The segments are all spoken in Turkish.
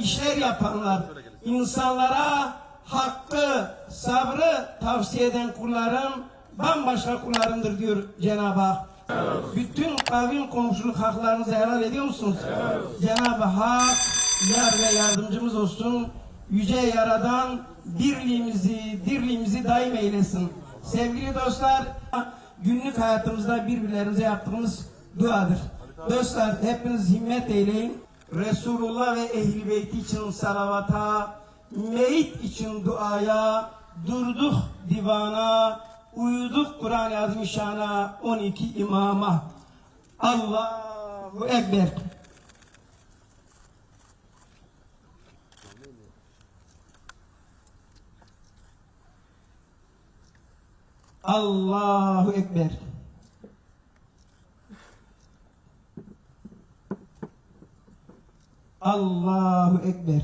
işler yapanlar, insanlara hakkı, sabrı tavsiye eden kullarım bambaşka kullarımdır diyor Cenab-ı Hak. Bütün kavim komşuluk haklarınızı helal ediyor musunuz? Cenab-ı Hak yar ve yardımcımız olsun. Yüce Yaradan birliğimizi, dirliğimizi daim eylesin. Sevgili dostlar, günlük hayatımızda birbirlerimize yaptığımız duadır. Dostlar hepiniz himmet eyleyin. Resulullah ve ehli beyti için salavata, meyit için duaya, durduk divana, uyuduk Kur'an-ı Azimüşşan'a 12 imama. Allahu Ekber. Allahu Ekber. Allahu Ekber.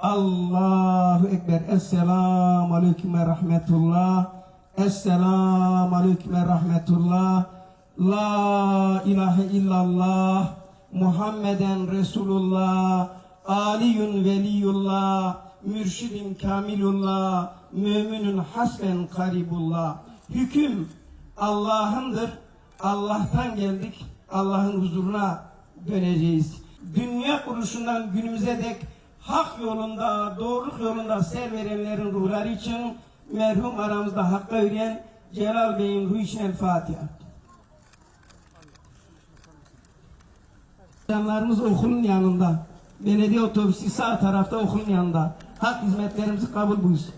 Allahu Ekber. Esselamu Aleyküm ve Rahmetullah. Esselamu Aleyküm ve Rahmetullah. La ilahe illallah. Muhammeden Resulullah. Aliyun veliyullah. Mürşidin kamilullah. Müminün hasben karibullah. Hüküm Allah'ındır. Allah'tan geldik. Allah'ın huzuruna döneceğiz. Dünya kuruluşundan günümüze dek hak yolunda, doğruluk yolunda ser verenlerin ruhları için merhum aramızda hakka yürüyen Celal Bey'in ruhu için El Fatiha. Canlarımız okulun yanında. Belediye otobüsü sağ tarafta okulun yanında. Hak hizmetlerimizi kabul buyursun.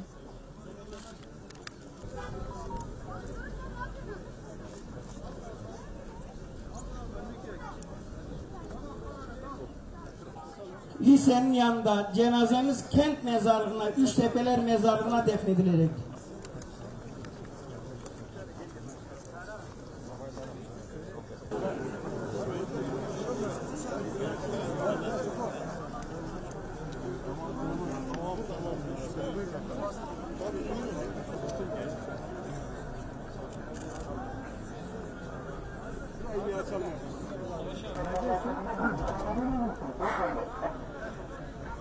Lisenin yanında cenazemiz kent mezarlığına, Üçtepeler mezarlığına defnedilecek.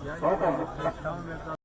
Yani,